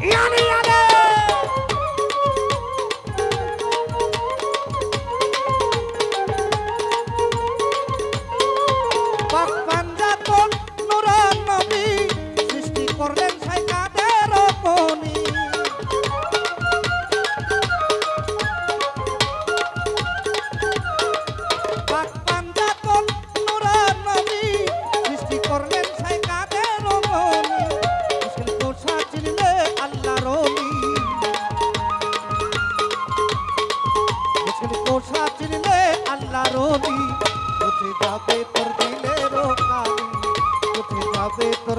Yani যাবে তোর দিলের কালি কোথায় যাবে তোর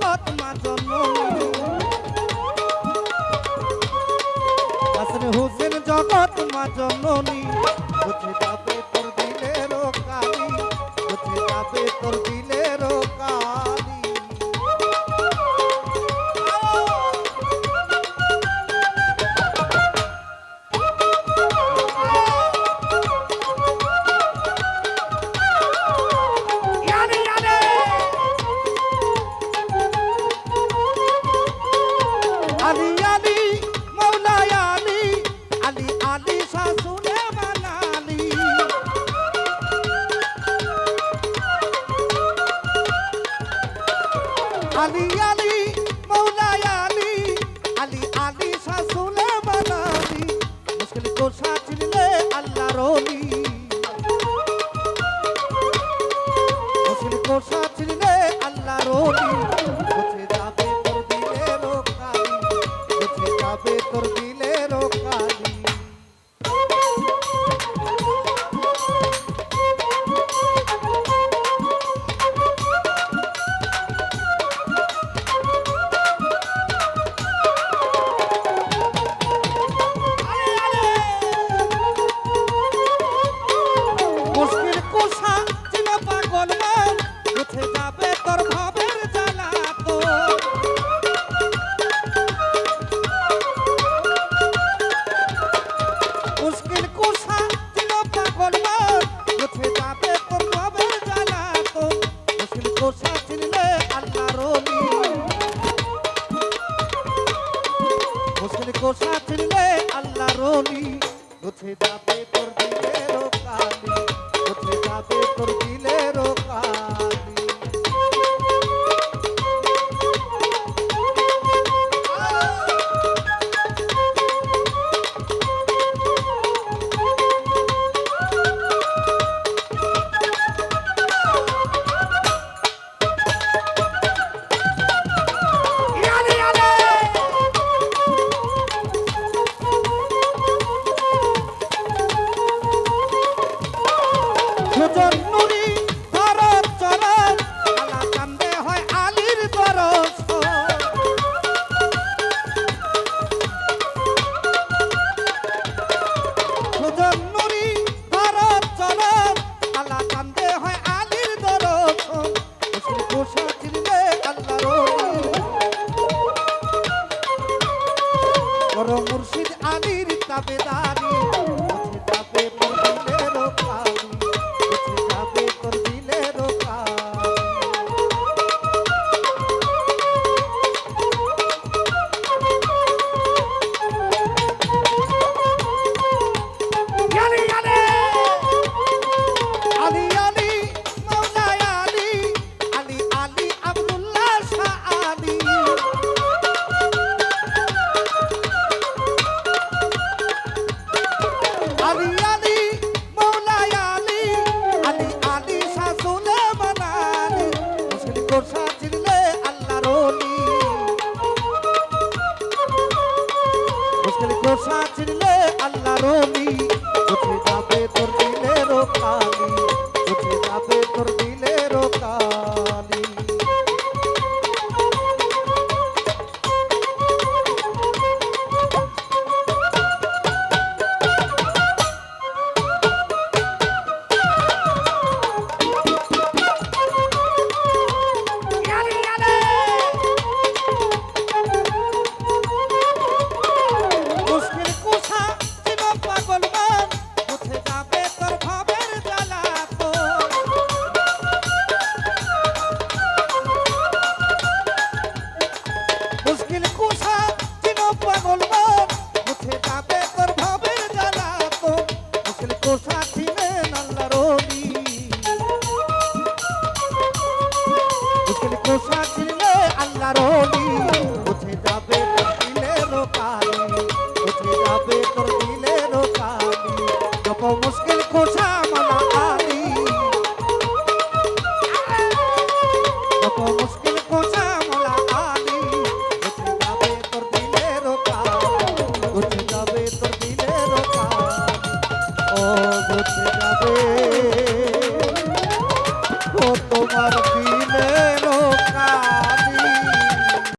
জগৎ মাজন আসরে হোসেন জগৎ মাজননী বুঝে যাবে তোর দিলের কালি, বুঝে যাবে তোর দিলের আলি আলি, মৌলাই আলি আলি আলি, শাসুলে মানালি মুশকিল কোষা ছিললে আল্লাহ রলি মুশকিল কোষা ছিললে আল্লাহ রলি মুছে যাবে তোর দিলে রোকালি মুছে যাবে তোর কোষা ছিনলে আল্লাহ রনি গোছে যাবে তোর দিলে কালি গোছে যাবে তোর দিলে মুশকিল কোষা ছিড়লে আল্লাহ রবি উঠে যাবে তোর দিনের কাজ।